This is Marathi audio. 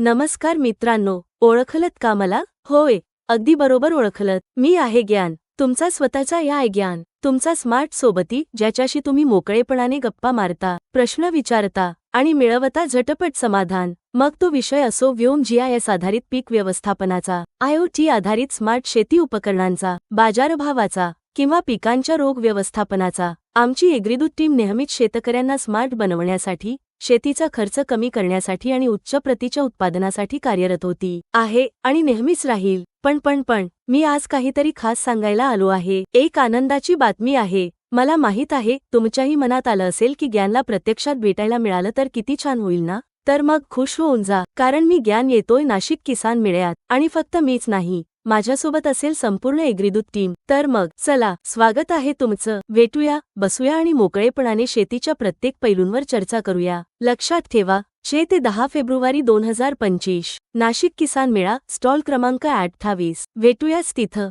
नमस्कार मित्रांनो ओळखलत का मला? होय अगदी बरोबर ओळखलत. मी आहे ज्ञान. तुमचा स्वतःचा या आहे ज्ञान. तुमचा स्मार्ट सोबती ज्याच्याशी तुम्ही मोकळेपणाने गप्पा मारता प्रश्न विचारता आणि मिळवता झटपट समाधान. मग तो विषय असो व्योम जीआयएस आधारित पीक व्यवस्थापनाचा आयओटी आधारित स्मार्ट शेती उपकरणांचा बाजारभावाचा किंवा पिकांच्या रोग व्यवस्थापनाचा. आमची एग्रीदूत टीम नेहमीच शेतकऱ्यांना स्मार्ट बनवण्यासाठी शेतीचा खर्च कमी करण्यासाठी आणि उच्च प्रतीच्या उत्पादनासाठी कार्यरत होती. आहे आणि नेहमीच राहील. पण पण पण मी आज काहीतरी खास सांगायला आलो आहे. एक आनंदाची बातमी आहे. मला माहीत आहे तुमच्याही मनात आलं असेल की ज्ञानला प्रत्यक्षात भेटायला मिळालं तर किती छान होईल ना? तर मग खुश होऊन जा. कारण मी ज्ञान येतोय नाशिक किसान मेळ्यात. आणि फक्त मीच नाही. माझ्यासोबत असेल संपूर्ण एग्रीदूत टीम. तर मग चला स्वागत आहे तुमचं. भेटूया बसूया आणि मोकळेपणाने शेतीच्या प्रत्येक पैलूंवर चर्चा करूया. लक्षात ठेवा छे ते दहा फेब्रुवारी दोन हजार पंचवीस. नाशिक किसान मेळा स्टॉल क्रमांक अठ्ठावीस. भेटूयाच तिथं.